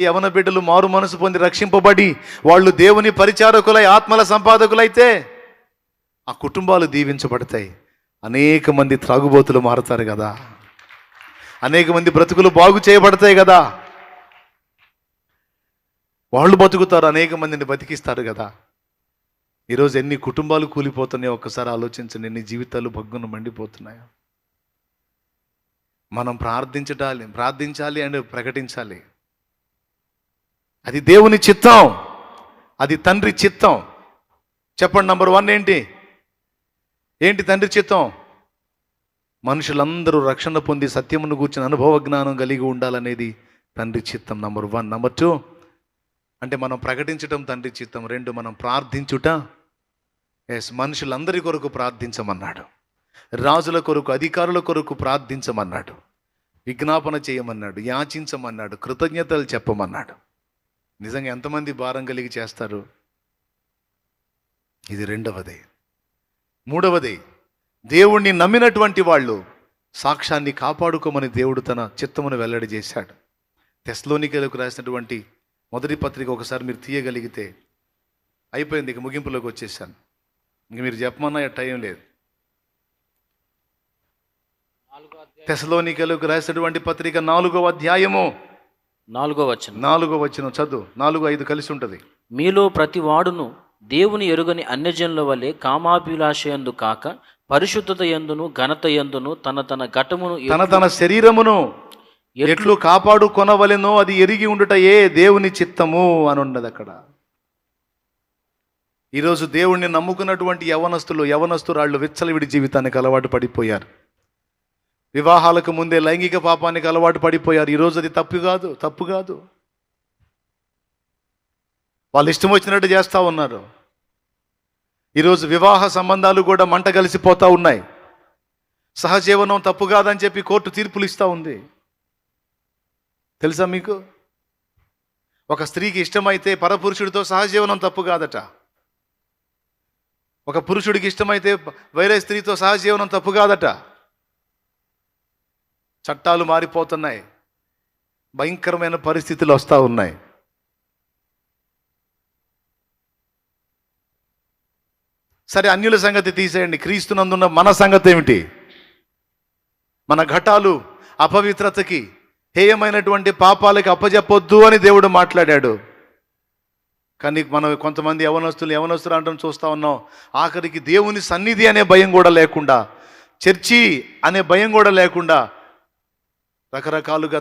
యవన బిడ్డలు మారు మనసు పొంది రక్షింపబడి వాళ్ళు దేవుని పరిచారకులై ఆత్మల సంపాదకులైతే ఆ కుటుంబాలు దీవించబడతాయి. అనేక మంది త్రాగుబోతులు మారుతారు కదా. అనేక మంది బ్రతుకులు బాగు చేయబడతాయి కదా. వాళ్ళు బతుకుతారు అనేక మందిని బతికిస్తారు కదా. ఈరోజు ఎన్ని కుటుంబాలు కూలిపోతున్నాయో ఒక్కసారి ఆలోచించండి ఎన్ని జీవితాలు భగ్గున మండిపోతున్నాయో. మనం ప్రార్థించటాలి ప్రార్థించాలి అండ్ ప్రకటించాలి. అది దేవుని చిత్తం. అది తండ్రి చిత్తం. చెప్పండి నంబర్ వన్ ఏంటి? ఏంటి తండ్రి చిత్తం? మనుషులందరూ రక్షణ పొంది సత్యమును కూర్చిన అనుభవ జ్ఞానం కలిగి ఉండాలనేది తండ్రి చిత్తం నంబర్ వన్. నంబర్ టూ అంటే మనం ప్రకటించటం తండ్రి చిత్తం. రెండు మనం ప్రార్థించుట. ఎస్ మనుషులందరి కొరకు ప్రార్థించమన్నాడు. రాజుల కొరకు అధికారుల కొరకు ప్రార్థించమన్నాడు. విజ్ఞాపన చేయమన్నాడు యాచించమన్నాడు కృతజ్ఞతలు చెప్పమన్నాడు. నిజంగా ఎంతమంది భారం కలిగి చేస్తారు? ఇది రెండవది. మూడవది దేవుణ్ణి నమ్మినటువంటి వాళ్ళు సాక్ష్యాన్ని కాపాడుకోమని దేవుడు తన చిత్తమును వెల్లడి చేశాడు. తెస్లోనికలకు రాసినటువంటి మొదటి పత్రిక ఒకసారి మీరు తీయగలిగితే అయిపోయింది ఇక ముగింపులోకి వచ్చేసాను. ఇంక మీరు చెప్పమన్నా టైం లేదు. తెసలోనికలకు రాసినటువంటి పత్రిక నాలుగో అధ్యాయము. నాలుగో వచనం. నాలుగో వచ్చిన చదువు. నాలుగు ఐదు కలిసి ఉంటుంది. మీలో ప్రతి వాడును దేవుని ఎరుగని అన్యజనుల వలె కామాభిలాషయందు కాక పరిశుద్ధత ఎందును ఘనత ఎందును తన తన ఘటమును తన తన శరీరమును ఎట్లు కాపాడుకొనవలెనో అది ఎరిగి ఉండుట ఏ దేవుని చిత్తము అని ఉన్నది అక్కడ. ఈరోజు దేవుణ్ణి నమ్ముకున్నటువంటి యవనస్తులు యవనస్తురాళ్ళు విచ్చలవిడి జీవితానికి అలవాటు పడిపోయారు. వివాహాలకు ముందే లైంగిక పాపానికి అలవాటు పడిపోయారు. ఈరోజు అది తప్పు కాదు తప్పు కాదు. వాళ్ళు ఇష్టం వచ్చినట్టు చేస్తూ ఉన్నారు. ఈరోజు వివాహ సంబంధాలు కూడా మంట కలిసిపోతూ ఉన్నాయి. సహజీవనం తప్పు కాదని చెప్పి కోర్టు తీర్పులు ఇస్తూ ఉంది. తెలుసా మీకు? ఒక స్త్రీకి ఇష్టమైతే పరపురుషుడితో సహజీవనం తప్పు కాదట. ఒక పురుషుడికి ఇష్టమైతే వేరే స్త్రీతో సహజీవనం తప్పు కాదట. చట్టాలు మారిపోతున్నాయి. భయంకరమైన పరిస్థితులు వస్తూ ఉన్నాయి. సరే అన్యుల సంగతి తీసేయండి. క్రీస్తునందున్న మన సంగతి ఏమిటి మన ఘటాలు అపవిత్రతకి హేయమైనటువంటి పాపాలకి అప్పజెప్పొద్దు అని దేవుడు మాట్లాడాడు. కానీ మనం కొంతమంది యవనస్తులు యవనస్తులు అంటాం చూస్తూ ఉన్నాం. ఆఖరికి దేవుని సన్నిధి అనే భయం కూడా లేకుండా చర్చి అనే భయం కూడా లేకుండా రకరకాలుగా